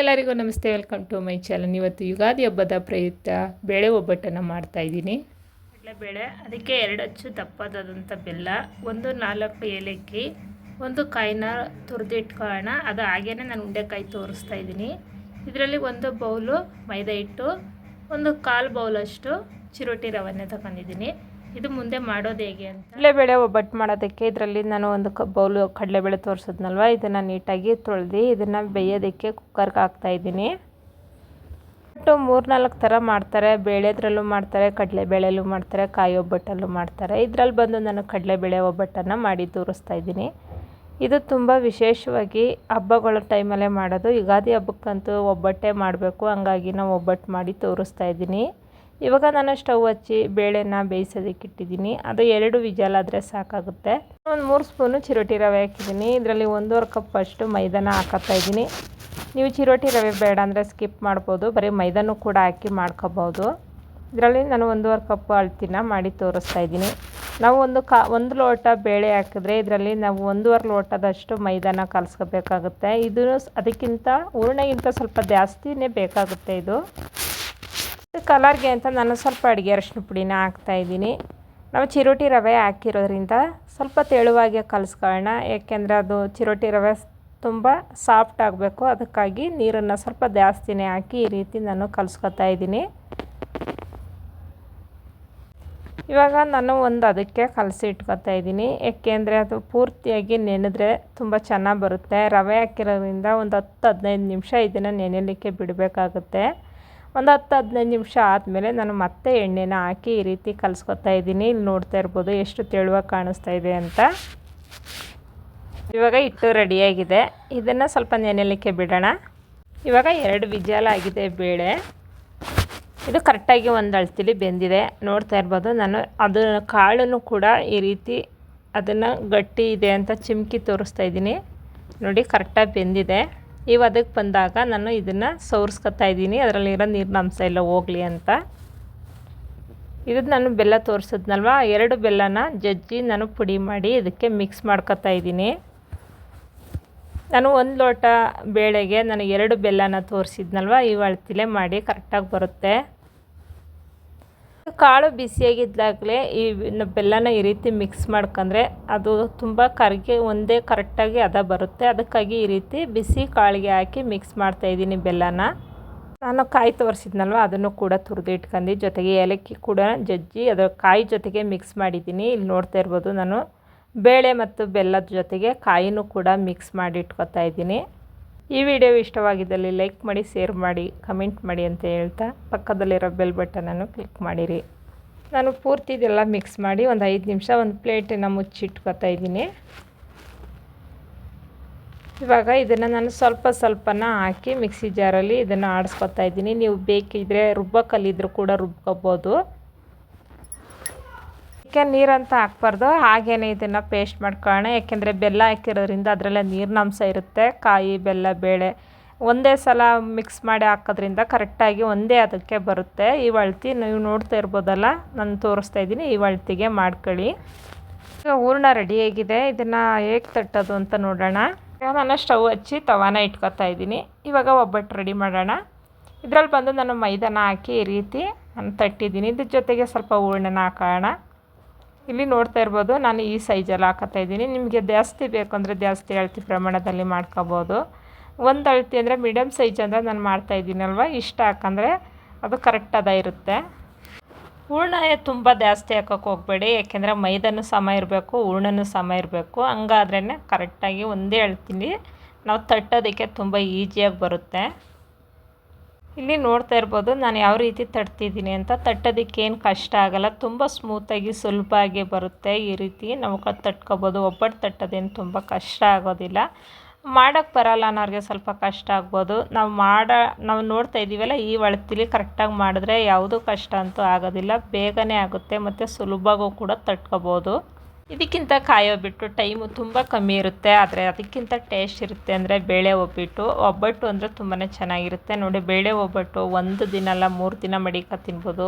ಎಲ್ಲರಿಗೂ ನಮಸ್ತೆ, welcome to my channel. ಇವತ್ತು ಯುಗಾದಿ ಹಬ್ಬದ ಪ್ರಯುಕ್ತ ಬೇಳೆ ಒಬ್ಬಟ್ಟನ್ನು ಮಾಡ್ತಾ ಇದ್ದೀನಿ. ಬೇಳೆ ಅದಕ್ಕೆ ಎರಡು ಅಚ್ಚು ದಪ್ಪದಾದಂಥ ಬೆಲ್ಲ, ಒಂದು ನಾಲ್ಕು ಏಲಕ್ಕಿ, ಒಂದು ಕಾಯಿನ ತುರಿದಿಟ್ಕೋಣ ಅದು ಹಾಗೇನೆ ನಾನು ಉಂಡೆಕಾಯಿ ತೋರಿಸ್ತಾ ಇದ್ದೀನಿ. ಇದರಲ್ಲಿ ಒಂದು ಬೌಲು ಮೈದಾ ಹಿಟ್ಟು, ಒಂದು ಕಾಲು ಬೌಲಷ್ಟು ಚಿರೋಟಿ ರವೆನೇ ತಗೊಂಡಿದ್ದೀನಿ. ಇದು ಮುಂದೆ ಮಾಡೋದು ಹೇಗೆ ಅಂತ? ಕಡಲೆಬೇಳೆ ಒಬ್ಬಟ್ಟು ಮಾಡೋದಕ್ಕೆ ಇದರಲ್ಲಿ ನಾನು ಒಂದು ಕ ಬೌಲು ಕಡಲೆಬೇಳೆ ತೋರಿಸಿದ್ನಲ್ವ? ಇದನ್ನು ನೀಟಾಗಿ ತೊಳೆದು ಇದನ್ನು ಬೇಯೋದಕ್ಕೆ ಕುಕ್ಕರ್ಗೆ ಹಾಕ್ತಾ ಇದ್ದೀನಿ. ಒಟ್ಟು ಮೂರ್ನಾಲ್ಕು ಥರ ಮಾಡ್ತಾರೆ. ಬೇಳೆದ್ರಲ್ಲೂ ಮಾಡ್ತಾರೆ ಕಡಲೆಬೇಳೆಲ್ಲೂ ಮಾಡ್ತಾರೆ, ಕಾಯಿ ಒಬ್ಬಟ್ಟಲ್ಲೂ ಮಾಡ್ತಾರೆ. ಇದರಲ್ಲಿ ಬಂದು ನಾನು ಕಡಲೆಬೇಳೆ ಒಬ್ಬಟ್ಟನ್ನು ಮಾಡಿ ತೋರಿಸ್ತಾ ಇದ್ದೀನಿ. ಇದು ತುಂಬ ವಿಶೇಷವಾಗಿ ಹಬ್ಬಗಳ ಟೈಮಲ್ಲೇ ಮಾಡೋದು. ಯುಗಾದಿ ಹಬ್ಬಕ್ಕಂತೂ ಒಬ್ಬಟ್ಟೆ ಮಾಡಬೇಕು. ಹಂಗಾಗಿ ನಾವು ಒಬ್ಬಟ್ಟು ಮಾಡಿ ತೋರಿಸ್ತಾ ಇದ್ದೀನಿ. ಇವಾಗ ನಾನು ಸ್ಟವ್ ಹಚ್ಚಿ ಬೇಳೆನ ಬೇಯಿಸೋದಕ್ಕೆ ಇಟ್ಟಿದ್ದೀನಿ. ಅದು ಎರಡು ವಿಜಲ್ ಆದರೆ ಸಾಕಾಗುತ್ತೆ. ಒಂದು ಮೂರು ಸ್ಪೂನು ಚಿರೋಟಿ ರವೆ ಹಾಕಿದ್ದೀನಿ. ಇದರಲ್ಲಿ ಒಂದೂವರೆ ಕಪ್ ಅಷ್ಟು ಮೈದಾನ ಹಾಕತ್ತಾ ಇದ್ದೀನಿ. ನೀವು ಚಿರೋಟಿ ರವೆ ಬೇಡ ಅಂದರೆ ಸ್ಕಿಪ್ ಮಾಡ್ಬೋದು. ಬರೀ ಮೈದಾನು ಕೂಡ ಹಾಕಿ ಮಾಡ್ಕೋಬೋದು. ಇದರಲ್ಲಿ ನಾನು ಒಂದೂವರೆ ಕಪ್ ಅಳ್ತಿನ ಮಾಡಿ ತೋರಿಸ್ತಾ ಇದ್ದೀನಿ. ನಾವು ಒಂದು ಕಾ, ಒಂದು ಲೋಟ ಬೇಳೆ ಹಾಕಿದ್ರೆ ಇದರಲ್ಲಿ ನಾವು ಒಂದೂವರೆ ಲೋಟದಷ್ಟು ಮೈದಾನ ಕಲಸ್ಕೋಬೇಕಾಗುತ್ತೆ. ಇದು ಅದಕ್ಕಿಂತ, ಹೂರ್ಣಗಿಂತ ಸ್ವಲ್ಪ ಜಾಸ್ತಿನೇ ಬೇಕಾಗುತ್ತೆ ಇದು. ಕಲರ್ಗೆ ಅಂತ ನಾನು ಸ್ವಲ್ಪ ಅಡುಗೆ ಅರಶಿನ ಪುಡಿನ ಹಾಕ್ತಾಯಿದ್ದೀನಿ ನಾವು ಚಿರೋಟಿ ರವೆ ಹಾಕಿರೋದ್ರಿಂದ ಸ್ವಲ್ಪ ತೆಳುವಾಗಿ ಕಲಿಸ್ಕೊಳ್ಳೋಣ. ಏಕೆಂದರೆ ಅದು ಚಿರೋಟಿ ರವೆ ತುಂಬ ಸಾಫ್ಟ್ ಆಗಬೇಕು. ಅದಕ್ಕಾಗಿ ನೀರನ್ನು ಸ್ವಲ್ಪ ಜಾಸ್ತಿನೇ ಹಾಕಿ ಈ ರೀತಿ ನಾನು ಕಲಿಸ್ಕೊತಾ ಇದ್ದೀನಿ. ಇವಾಗ ನಾನು ಒಂದು ಅದಕ್ಕೆ ಕಲಸಿ ಇಟ್ಕೊತಾ ಇದ್ದೀನಿ. ಏಕೆಂದರೆ ಅದು ಪೂರ್ತಿಯಾಗಿ ನೆನೆದ್ರೆ ತುಂಬ ಚೆನ್ನಾಗಿ ಬರುತ್ತೆ. ರವೆ ಹಾಕಿರೋದ್ರಿಂದ ಒಂದು ಹತ್ತು ಹದಿನೈದು ನಿಮಿಷ ಇದನ್ನು ನೆನೆಯಲಿಕ್ಕೆ ಬಿಡಬೇಕಾಗುತ್ತೆ. ಒಂದು ಹತ್ತು ಹದಿನೈದು ನಿಮಿಷ ಆದಮೇಲೆ ನಾನು ಮತ್ತೆ ಎಣ್ಣೆನ ಹಾಕಿ ಈ ರೀತಿ ಕಲಿಸ್ಕೊತಾ ಇದ್ದೀನಿ. ಇಲ್ಲಿ ನೋಡ್ತಾ ಇರ್ಬೋದು ಎಷ್ಟು ತೆಳುವಾಗಿ ಕಾಣಿಸ್ತಾ ಇದೆ ಅಂತ. ಇವಾಗ ಹಿಟ್ಟು ರೆಡಿಯಾಗಿದೆ ಇದನ್ನು ಸ್ವಲ್ಪ ನೆನೆಯಲಿಕ್ಕೆ ಬಿಡೋಣ. ಇವಾಗ ಎರಡು ವಿಜಾಲ ಆಗಿದೆ ಬೇಳೆ. ಇದು ಕರೆಕ್ಟಾಗಿ ಒಂದು ಅಳ್ತಿಲಿ ಬೆಂದಿದೆ. ನೋಡ್ತಾ ಇರ್ಬೋದು ನಾನು ಅದು ಕಾಳನ್ನು ಕೂಡ ಈ ರೀತಿ ಅದನ್ನು ಗಟ್ಟಿ ಇದೆ ಅಂತ ಚಿಮ್ಕಿ ತೋರಿಸ್ತಾ ಇದ್ದೀನಿ. ನೋಡಿ, ಕರೆಕ್ಟಾಗಿ ಬೆಂದಿದೆ. ಇವು ಅದಕ್ಕೆ ಬಂದಾಗ ನಾನು ಇದನ್ನು ಸೋರಿಸ್ಕೊತಾ ಇದ್ದೀನಿ. ಅದರಲ್ಲಿರೋ ನೀರಿನ ಅಂಶ ಎಲ್ಲ ಹೋಗಲಿ ಅಂತ. ಇದು ನಾನು ಬೆಲ್ಲ ತೋರಿಸಿದ್ನಲ್ವ? ಎರಡು ಬೆಲ್ಲನ ಜಜ್ಜಿ ನಾನು ಪುಡಿ ಮಾಡಿ ಇದಕ್ಕೆ ಮಿಕ್ಸ್ ಮಾಡ್ಕೊತಾ ಇದ್ದೀನಿ. ನಾನು ಒಂದು ಲೋಟ ಬೇಳೆಗೆ ನಾನು ಎರಡು ಬೆಲ್ಲನ ತೋರಿಸಿದ್ನಲ್ವ? ಈ ಅಳತಿಲೆ ಮಾಡಿ ಕರೆಕ್ಟಾಗಿ ಬರುತ್ತೆ. ಕಾಳು ಬಿಸಿಯಾಗಿದ್ದಾಗಲೇ ಈ ಬೆಲ್ಲನ ಈ ರೀತಿ ಮಿಕ್ಸ್ ಮಾಡ್ಕೊಂಡ್ರೆ ಅದು ತುಂಬ ಕರಿಗೆ ಒಂದೇ ಕರೆಕ್ಟಾಗಿ ಅದ ಬರುತ್ತೆ. ಅದಕ್ಕಾಗಿ ಈ ರೀತಿ ಬಿಸಿ ಕಾಳಿಗೆ ಹಾಕಿ ಮಿಕ್ಸ್ ಮಾಡ್ತಾಯಿದ್ದೀನಿ ಬೆಲ್ಲನ. ನಾನು ಕಾಯಿ ತೋರಿಸಿದ್ನಲ್ವ, ಅದನ್ನು ಕೂಡ ತುರಿದು ಇಟ್ಕೊಂಡು. ಜೊತೆಗೆ ಏಲಕ್ಕಿ ಕೂಡ ಜಜ್ಜಿ ಅದರ ಕಾಯಿ ಜೊತೆಗೆ ಮಿಕ್ಸ್ ಮಾಡಿದ್ದೀನಿ. ಇಲ್ಲಿ ನೋಡ್ತಾ ಇರ್ಬೋದು ನಾನು ಬೇಳೆ ಮತ್ತು ಬೆಲ್ಲದ ಜೊತೆಗೆ ಕಾಯಿನೂ ಕೂಡ ಮಿಕ್ಸ್ ಮಾಡಿ ಇಟ್ಕೊತಾ ಇದ್ದೀನಿ. ಈ ವಿಡಿಯೋ ಇಷ್ಟವಾಗಿದ್ದಲ್ಲಿ ಲೈಕ್ ಮಾಡಿ, ಶೇರ್ ಮಾಡಿ, ಕಮೆಂಟ್ ಮಾಡಿ ಅಂತ ಹೇಳ್ತಾ ಪಕ್ಕದಲ್ಲಿರೋ ಬೆಲ್ ಬಟನನ್ನು ಕ್ಲಿಕ್ ಮಾಡಿರಿ. ನಾನು ಪೂರ್ತಿ ಇದೆಲ್ಲ ಮಿಕ್ಸ್ ಮಾಡಿ ಒಂದು ಐದು ನಿಮಿಷ ಒಂದು ಪ್ಲೇಟನ್ನು ಮುಚ್ಚಿಟ್ಕೊತಾ ಇದ್ದೀನಿ. ಇವಾಗ ಇದನ್ನು ನಾನು ಸ್ವಲ್ಪ ಸ್ವಲ್ಪನ ಹಾಕಿ ಮಿಕ್ಸಿ ಜಾರಲ್ಲಿ ಇದನ್ನು ಆಡಿಸ್ಕೊತಾ ಇದ್ದೀನಿ. ನೀವು ಬೇಕಿದ್ದರೆ ರುಬ್ಬೋಕಲ್ಲಿದ್ದರೂ ಕೂಡ ರುಬ್ಕೋಬೋದು. ಅದಕ್ಕೆ ನೀರಂತ ಹಾಕ್ಬಾರ್ದು. ಹಾಗೇನೆ ಇದನ್ನು ಪೇಸ್ಟ್ ಮಾಡ್ಕೊಳ್ಳೋಣ. ಯಾಕೆಂದರೆ ಬೆಲ್ಲ ಹಾಕಿರೋದ್ರಿಂದ ಅದರಲ್ಲೇ ನೀರಿನಂಶ ಇರುತ್ತೆ. ಕಾಯಿ, ಬೆಲ್ಲ, ಬೇಳೆ ಒಂದೇ ಸಲ ಮಿಕ್ಸ್ ಮಾಡಿ ಹಾಕೋದ್ರಿಂದ ಕರೆಕ್ಟಾಗಿ ಒಂದೇ ಅದಕ್ಕೆ ಬರುತ್ತೆ. ಈ ಅಳತಿ ನೀವು ನೋಡ್ತಾ ಇರ್ಬೋದಲ್ಲ? ನಾನು ತೋರಿಸ್ತಾ ಇದ್ದೀನಿ. ಈ ಅಳ್ತಿಗೆ ಮಾಡ್ಕೊಳ್ಳಿ. ಈಗ ಹೂರ್ಣ ರೆಡಿಯಾಗಿದೆ ಇದನ್ನು ಹೇಗೆ ತಟ್ಟೋದು ಅಂತ ನೋಡೋಣ. ನಾನು ಸ್ಟವ್ ಹಚ್ಚಿ ತವಾನ ಇಟ್ಕೊತಾ ಇದ್ದೀನಿ. ಇವಾಗ ಒಬ್ಬಟ್ಟು ರೆಡಿ ಮಾಡೋಣ. ಇದರಲ್ಲಿ ಬಂದು ನಾನು ಮೈದಾನ ಹಾಕಿ ಈ ರೀತಿ ನಾನು ತಟ್ಟಿದ್ದೀನಿ. ಇದ್ರ ಜೊತೆಗೆ ಸ್ವಲ್ಪ ಹೂರ್ಣನ ಹಾಕೋಣ. ಇಲ್ಲಿ ನೋಡ್ತಾ ಇರ್ಬೋದು, ನಾನು ಈ ಸೈಜಲ್ಲಿ ಹಾಕತ್ತಾ ಇದ್ದೀನಿ. ನಿಮಗೆ ಜಾಸ್ತಿ ಬೇಕು ಅಂದರೆ ಜಾಸ್ತಿ ಅಳತಿ ಪ್ರಮಾಣದಲ್ಲಿ ಮಾಡ್ಕೋಬೋದು. ಒಂದು ಅಳತಿ ಅಂದರೆ ಮೀಡಿಯಮ್ ಸೈಜ್ ಅಂದರೆ ನಾನು ಮಾಡ್ತಾ ಇದ್ದೀನಲ್ವ? ಇಷ್ಟ ಹಾಕಂದರೆ ಅದು ಕರೆಕ್ಟ್ ಅದ ಇರುತ್ತೆ. ಹೂರ್ಣ ತುಂಬ ಜಾಸ್ತಿ ಹಾಕೋಕೆ ಹೋಗಬೇಡಿ, ಯಾಕೆಂದರೆ ಮೈದಾನು ಸಮ ಇರಬೇಕು, ಹೂರ್ಣನೂ ಸಮ ಇರಬೇಕು. ಹಂಗಾದ್ರೇ ಕರೆಕ್ಟಾಗಿ ಒಂದೇ ಅಳ್ತೀನಿ. ನಾವು ತಟ್ಟೋದಕ್ಕೆ ತುಂಬ ಈಜಿಯಾಗಿ ಬರುತ್ತೆ. ಇಲ್ಲಿ ನೋಡ್ತಾ ಇರ್ಬೋದು, ನಾನು ಯಾವ ರೀತಿ ತಟ್ತಿದ್ದೀನಿ ಅಂತ. ತಟ್ಟೋದಕ್ಕೆ ಏನು ಕಷ್ಟ ಆಗಲ್ಲ. ತುಂಬ ಸ್ಮೂತಾಗಿ ಸುಲಭವಾಗಿ ಬರುತ್ತೆ ಈ ರೀತಿ. ನಾವು ತಟ್ಕೋಬೋದು. ಒಬ್ಬಟ್ಟು ತಟ್ಟೋದೇನು ತುಂಬ ಕಷ್ಟ ಆಗೋದಿಲ್ಲ. ಮಾಡೋಕ್ಕೆ ಬರಲ್ಲ ಅನ್ನೋರಿಗೆ ಸ್ವಲ್ಪ ಕಷ್ಟ ಆಗ್ಬೋದು. ನಾವು ಮಾಡೋ, ನಾವು ನೋಡ್ತಾ ಇದ್ದೀವಲ್ಲ, ಈ ಒಳತಿಲಿ ಕರೆಕ್ಟಾಗಿ ಮಾಡಿದ್ರೆ ಯಾವುದೂ ಕಷ್ಟ ಅಂತೂ ಆಗೋದಿಲ್ಲ. ಬೇಗನೆ ಆಗುತ್ತೆ, ಮತ್ತು ಸುಲಭವಾಗೂ ಕೂಡ ತಟ್ಕೊಬೋದು. ಇದಕ್ಕಿಂತ ಕಾಯೋ ಬಿಟ್ಟು ಟೈಮು ತುಂಬ ಕಮ್ಮಿ ಇರುತ್ತೆ, ಆದರೆ ಅದಕ್ಕಿಂತ ಟೇಸ್ಟ್ ಇರುತ್ತೆ ಅಂದರೆ ಬೇಳೆ ಒಬ್ಬಿಟ್ಟು, ಒಬ್ಬಟ್ಟು ಅಂದರೆ ತುಂಬಾ ಚೆನ್ನಾಗಿರುತ್ತೆ. ನೋಡಿ, ಬೇಳೆ ಒಬ್ಬಟ್ಟು ಒಂದು ದಿನ ಅಲ್ಲ, ಮೂರು ದಿನ ಮಡಿಕ ತಿನ್ಬೋದು.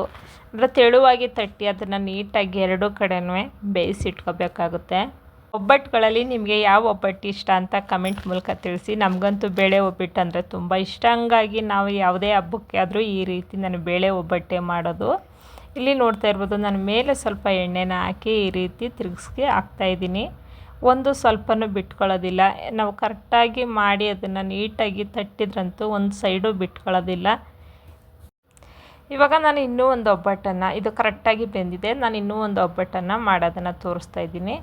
ಅಂದರೆ ತೆಳುವಾಗಿ ತಟ್ಟಿ ಅದನ್ನು ನೀಟಾಗಿ ಎರಡೂ ಕಡೆನೂ ಬೇಯಿಸಿಟ್ಕೋಬೇಕಾಗುತ್ತೆ ಒಬ್ಬಟ್ಟುಗಳಲ್ಲಿ ನಿಮಗೆ ಯಾವ ಒಬ್ಬಟ್ಟು ಇಷ್ಟ ಅಂತ ಕಮೆಂಟ್ ಮೂಲಕ ತಿಳಿಸಿ. ನಮಗಂತೂ ಬೇಳೆ ಒಬ್ಬಟ್ಟು ಅಂದರೆ ತುಂಬ ಇಷ್ಟ. ಹಂಗಾಗಿ ನಾವು ಯಾವುದೇ ಹಬ್ಬಕ್ಕೆ ಆದರೂ ಈ ರೀತಿ ನಾನು ಬೇಳೆ ಒಬ್ಬಟ್ಟೆ ಮಾಡೋದು. ಇಲ್ಲಿ ನೋಡ್ತಾ ಇರ್ಬೋದು, ನಾನು ಮೇಲೆ ಸ್ವಲ್ಪ ಎಣ್ಣೆನ ಹಾಕಿ ಈ ರೀತಿ ತಿರುಗಿಸ್ಕೆ ಹಾಕ್ತಾಯಿದ್ದೀನಿ ಒಂದು ಸ್ವಲ್ಪನೂ ಬಿಟ್ಕೊಳ್ಳೋದಿಲ್ಲ. ನಾವು ಕರೆಕ್ಟಾಗಿ ಮಾಡಿ ಅದನ್ನು ನೀಟಾಗಿ ತಟ್ಟಿದ್ರಂತೂ ಒಂದು ಸೈಡು ಬಿಟ್ಕೊಳ್ಳೋದಿಲ್ಲ. ಇವಾಗ ನಾನು ಇನ್ನೂ ಒಂದು ಒಬ್ಬಟ್ಟನ್ನು, ಇದು ಕರೆಕ್ಟಾಗಿ ಬೆಂದಿದೆ, ನಾನು ಇನ್ನೂ ಒಂದು ಒಬ್ಬಟ್ಟನ್ನು ಮಾಡೋದನ್ನು ತೋರಿಸ್ತಾ ಇದ್ದೀನಿ.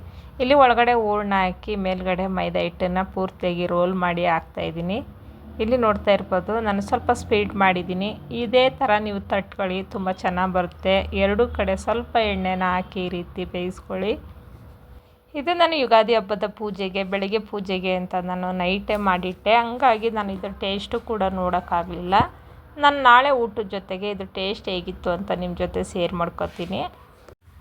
ಇಲ್ಲಿ ಒಳಗಡೆ ಹೂರ್ಣ ಹಾಕಿ ಮೇಲ್ಗಡೆ ಮೈದಾ ಹಿಟ್ಟನ್ನು ಪೂರ್ತಿಯಾಗಿ ರೋಲ್ ಮಾಡಿ ಹಾಕ್ತಾಯಿದ್ದೀನಿ ಇಲ್ಲಿ ನೋಡ್ತಾ ಇರ್ಬೋದು, ನಾನು ಸ್ವಲ್ಪ ಸ್ಪೀಡ್ ಮಾಡಿದ್ದೀನಿ. ಇದೇ ಥರ ನೀವು ತಟ್ಕೊಳ್ಳಿ ತುಂಬ ಚೆನ್ನಾಗಿ ಬರುತ್ತೆ. ಎರಡೂ ಕಡೆ ಸ್ವಲ್ಪ ಎಣ್ಣೆನ ಹಾಕಿ ಈ ರೀತಿ ಬೇಯಿಸ್ಕೊಳ್ಳಿ. ಇದು ನಾನು ಯುಗಾದಿ ಹಬ್ಬದ ಪೂಜೆಗೆ, ಬೆಳಗ್ಗೆ ಪೂಜೆಗೆ ಅಂತ ನಾನು ನೈಟೇ ಮಾಡಿಟ್ಟೆ. ಹಂಗಾಗಿ ನಾನು ಇದರ ಟೇಸ್ಟು ಕೂಡ ನೋಡೋಕ್ಕಾಗಲಿಲ್ಲ. ನಾನು ನಾಳೆ ಊಟದ ಜೊತೆಗೆ ಇದು ಟೇಸ್ಟ್ ಹೇಗಿತ್ತು ಅಂತ ನಿಮ್ಮ ಜೊತೆ ಸೇರ್ ಮಾಡ್ಕೊತೀನಿ.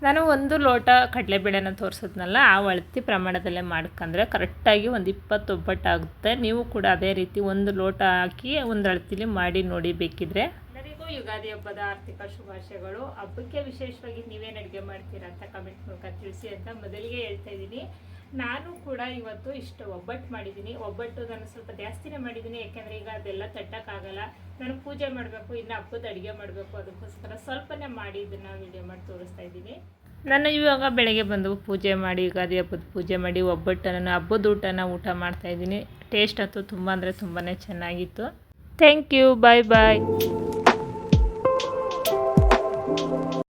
ನಾನು ಒಂದು ಲೋಟ ಕಡಲೆಬೇಳೆನ ತೋರಿಸಿದ್ನಲ್ಲ, ಆ ಅಳತಿ ಪ್ರಮಾಣದಲ್ಲೇ ಮಾಡ್ಕಂದ್ರೆ ಕರೆಕ್ಟಾಗಿ ಒಂದು ಇಪ್ಪತ್ತು ಒಬ್ಬಟ್ಟಾಗುತ್ತೆ ನೀವು ಕೂಡ ಅದೇ ರೀತಿ ಒಂದು ಲೋಟ ಹಾಕಿ ಒಂದು ಅಳತಿಲಿ ಮಾಡಿ ನೋಡಿ ಬೇಕಿದ್ರೆ. ಎಲ್ಲರಿಗೂ ಯುಗಾದಿ ಹಬ್ಬದ ಆರ್ಥಿಕ ಶುಭಾಶಯಗಳು. ಹಬ್ಬಕ್ಕೆ ವಿಶೇಷವಾಗಿ ನೀವೇನು ಅಡುಗೆ ಮಾಡ್ತೀರಾ ಅಂತ ಕಮೆಂಟ್ ಮೂಲಕ ತಿಳಿಸಿ ಅಂತ ಮೊದಲಿಗೆ ಹೇಳ್ತಾ ಇದ್ದೀನಿ. ನಾನು ಕೂಡ ಇವತ್ತು ಇಷ್ಟು ಒಬ್ಬಟ್ಟು ಮಾಡಿದ್ದೀನಿ. ಒಬ್ಬಟ್ಟು ನಾನು ಸ್ವಲ್ಪ ಜಾಸ್ತಿನೇ ಮಾಡಿದ್ದೀನಿ, ಯಾಕೆಂದರೆ ಈಗ ಅದೆಲ್ಲ ತಟ್ಟಕ್ಕಾಗಲ್ಲ. ನಾನು ಪೂಜೆ ಮಾಡಬೇಕು, ಇನ್ನು ಹಬ್ಬದ ಅಡುಗೆ ಮಾಡಬೇಕು, ಅದಕ್ಕೋಸ್ಕರ ಸ್ವಲ್ಪನೇ ಮಾಡಿ ಇದನ್ನು ವಿಡಿಯೋ ಮಾಡಿ ತೋರಿಸ್ತಾ ಇದ್ದೀನಿ. ನಾನು ಇವಾಗ ಬೆಳಗ್ಗೆ ಬಂದು ಪೂಜೆ ಮಾಡಿ, ಯುಗಾದಿ ಹಬ್ಬದ ಪೂಜೆ ಮಾಡಿ ಒಬ್ಬಟ್ಟನ್ನು ಹಬ್ಬದ ಊಟನ ಊಟ ಮಾಡ್ತಾಯಿದ್ದೀನಿ ಟೇಸ್ಟ್ ಅಂತೂ ತುಂಬ ಅಂದರೆ ತುಂಬಾ ಚೆನ್ನಾಗಿತ್ತು. Thank you bye bye